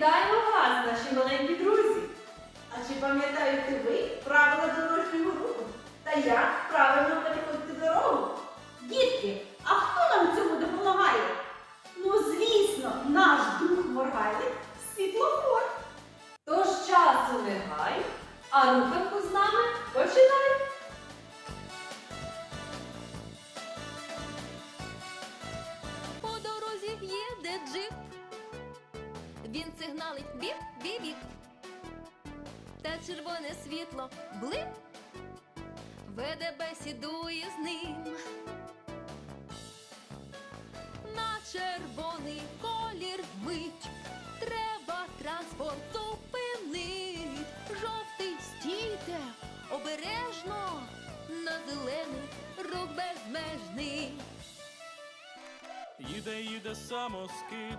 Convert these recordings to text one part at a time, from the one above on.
Вітаємо вас, наші маленькі друзі! А чи пам'ятаєте ви правила дорожнього руху? Та як правильно переходити дорогу? Дітки, а хто нам цьому допомагає? Ну, звісно, наш друг моргає світлофор. Тож часу не гай, а руханку сигналить біп біп біп Та червоне світло блип. Веде бесіду із ним. На червоний колір вмить. Треба транспорт зупинить. Жовтий стійте обережно. На зелений рух безмежний. Їде, їде самоскид,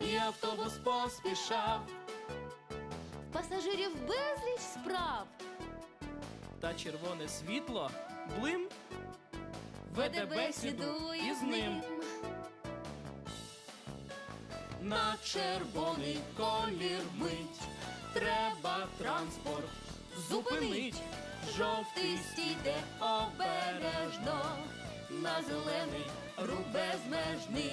і автобус поспішав. Пасажирів безліч справ. та червоне світло блим веде бесіду із ним на червоний колір мить. Треба транспорт зупинить, жовтий стійте обережно, на зелений рух безмежний.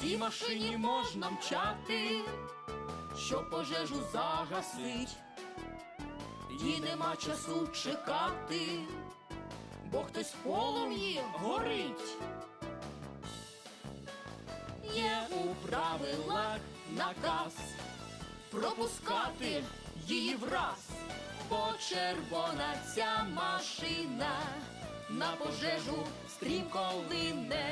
Цій машині можна мчати, щоб пожежу загасить. Їй нема часу чекати, бо хтось в полум'ї горить. Є у правилах наказ пропускати її враз, бо червона ця машина на пожежу стрімко лине.